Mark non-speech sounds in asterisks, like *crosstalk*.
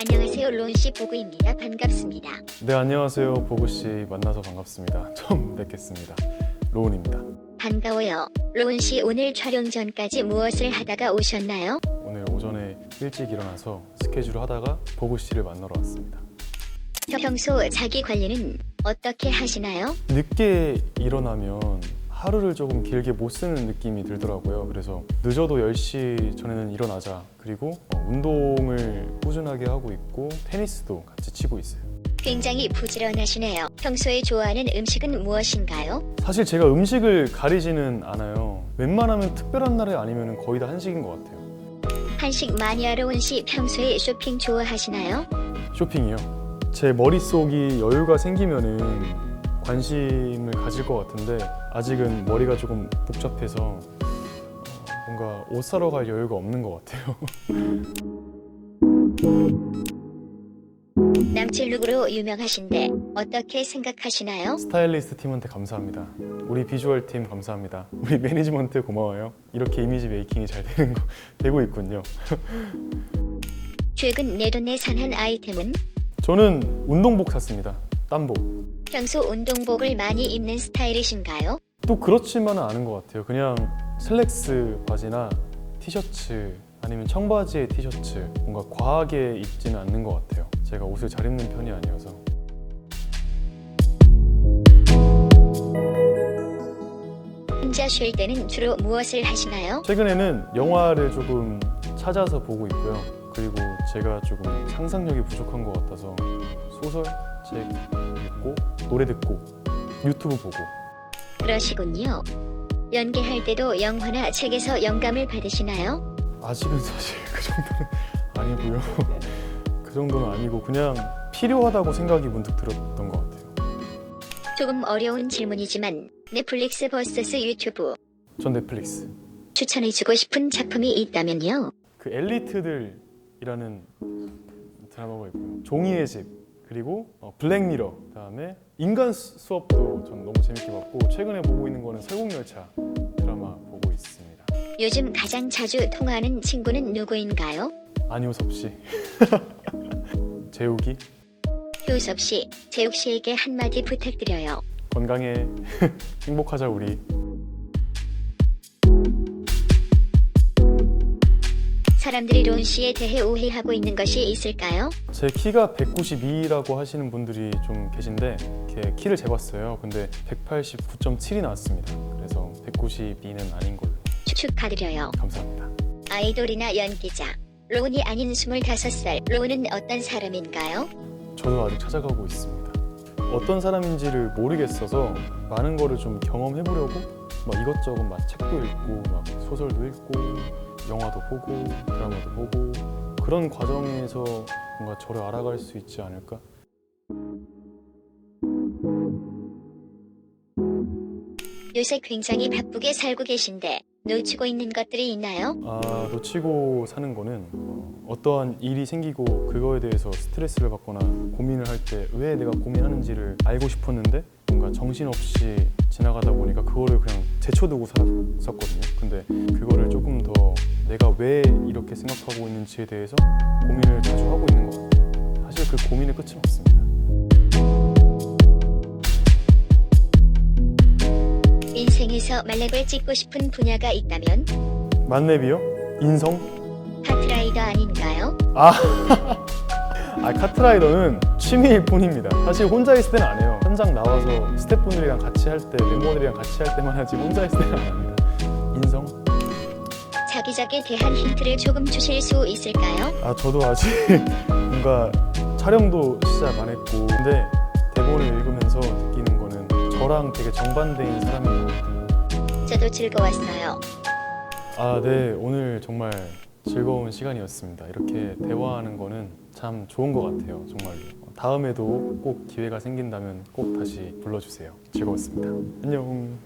로운 씨 보구입니다. 반갑습니다. 네 안녕하세요 보구 씨 만나서 반갑습니다. *laughs* 처음 뵙겠습니다. 로운입니다. 반가워요. 로운 씨 오늘 촬영 전까지 무엇을 하다가 오셨나요? 오늘 오전에 일찍 일어나서 스케줄을 하다가 보구 씨를 만나러 왔습니다. 평소 자기 관리는 어떻게 하시나요? 늦게 일어나면 하루를 조금 길게 못 쓰는 느낌이 들더라고요. 그래서 늦어도 10시 전에는 일어나자. 그리고 어, 운동을 꾸준하게 하고 있고 테니스도 같이 치고 있어요. 굉장히 부지런하시네요. 평소에 좋아하는 음식은 무엇인가요? 사실 제가 음식을 가리지는 않아요. 웬만하면 특별한 날이 아니면 거의 다 한식인 것 같아요. 한식 마니아 로 운 씨 평소에 쇼핑 좋아하시나요? 쇼핑이요. 제 머릿속이 여유가 생기면은 관심을 가질 것 같은데 아직은 머리가 조금 복잡해서 어, 뭔가 옷 사러 갈 여유가 없는 것 같아요. *laughs* 남친 룩으로 유명하신데 어떻게 생각하시나요? 스타일리스트 팀한테 감사합니다. 우리 비주얼 팀 감사합니다. 우리 매니지먼트 고마워요. 이렇게 이미지 메이킹이 잘 되는 거 *laughs* 되고 있군요. *laughs* 최근 내돈내산한 아이템은 저는 운동복 샀습니다. 땀복. 평소 운동복을 많이 입는 스타일이신가요? 또 그렇지만은 않은 것 같아요. 그냥 슬랙스 바지나 티셔츠 아니면 청바지에 티셔츠 뭔가 과하게 입지는 않는 것 같아요. 제가 옷을 잘 입는 편이 아니어서 혼자 쉴 때는 주로 무엇을 하시나요? 최근에는 영화를 조금 찾아서 보고 있고요. 그리고 제가 조금 상상력이 부족한 것 같아서 소설, 책 읽고 노래 듣고 유튜브 보고 그러시군요. 연기할 때도 영화나 책에서 영감을 받으시나요? 아직은 사실 그 정도는 *laughs* 아니고요. 그 정도는 아니고 그냥 필요하다고 생각이 문득 들었던 것 같아요. 조금 어려운 질문이지만 넷플릭스 vs 유튜브 전 넷플릭스. 추천해주고 싶은 작품이 있다면요. 그 엘리트들이라는 드라마가 있고요. 종이의 집 그리고 어, 블랙미러 그다음에 인간 수- 수업도 전 너무 재밌게 봤고 최근에 보고 있는 거는 설국열차 드라마 보고 있습니다. 요즘 가장 자주 통화하는 친구는 누구인가요? 안효섭 씨, *laughs* 재욱이 효섭 씨, 재욱 씨에게 한마디 부탁드려요. 건강해 *laughs* 행복하자 우리. 사람들이 론 씨에 대해 오해하고 있는 것이 있을까요? 제 키가 192라고 하시는 분들이 좀 계신데 이렇게 키를 재봤어요. 근데 189.7이 나왔습니다. 그래서 192는 아닌 걸로 축하드려요. 감사합니다. 아이돌이나 연기자. 론이 아닌 25살. 론은 어떤 사람인가요? 저도 아직 찾아가고 있습니다. 어떤 사람인지를 모르겠어서 많은 거를 좀 경험해 보려고 막 이것저것 막 책도 읽고 막 소설도 읽고 영화도 보고 드라마도 보고 그런 과정에서 뭔가 저를 알아갈 수 있지 않을까? 요새 굉장히 바쁘게 살고 계신데 놓치고 있는 것들이 있나요? 아 놓치고 사는 거는 어, 어떠한 일이 생기고 그거에 대해서 스트레스를 받거나 고민을 할 때 왜 내가 고민하는지를 알고 싶었는데 뭔가 정신없이 지나가다 보니까 그거를 그냥 제쳐두고 살았었거든요. 근데 그거를 조금 더 내가 왜 이렇게 생각하고 있는지에 대해서 고민을 자주 하고 있는 것 같아요. 사실 그 고민의 끝은 없습니다. 인생에서 말렙을 찍고 싶은 분야가 있다면 만렙이요? 인성? 카트라이더 아닌가요? 아, *laughs* 아 카트라이더는 취미일 뿐입니다. 사실 혼자 있을 때는 안 해요. 현장 나와서 스태프분들이랑 같이 할 때, 멤버들이랑 같이 할 때만 하지 혼자 있을 때는 안 합니다. 인성? 자기작에 대한 힌트를 조금 주실 수 있을까요? 아 저도 아직 *laughs* 뭔가 촬영도 시작 안 했고 근데 대본을 읽으면서 느끼는 거는 저랑 되게 정반대인 사람인 것 같아요. 저도 즐거웠어요. 아, 네. 오늘 정말 즐거운 시간이었습니다. 이렇게 대화하는 거는 참 좋은 것 같아요. 정말로. 다음에도 꼭 기회가 생긴다면 꼭 다시 불러주세요. 즐거웠습니다. 안녕.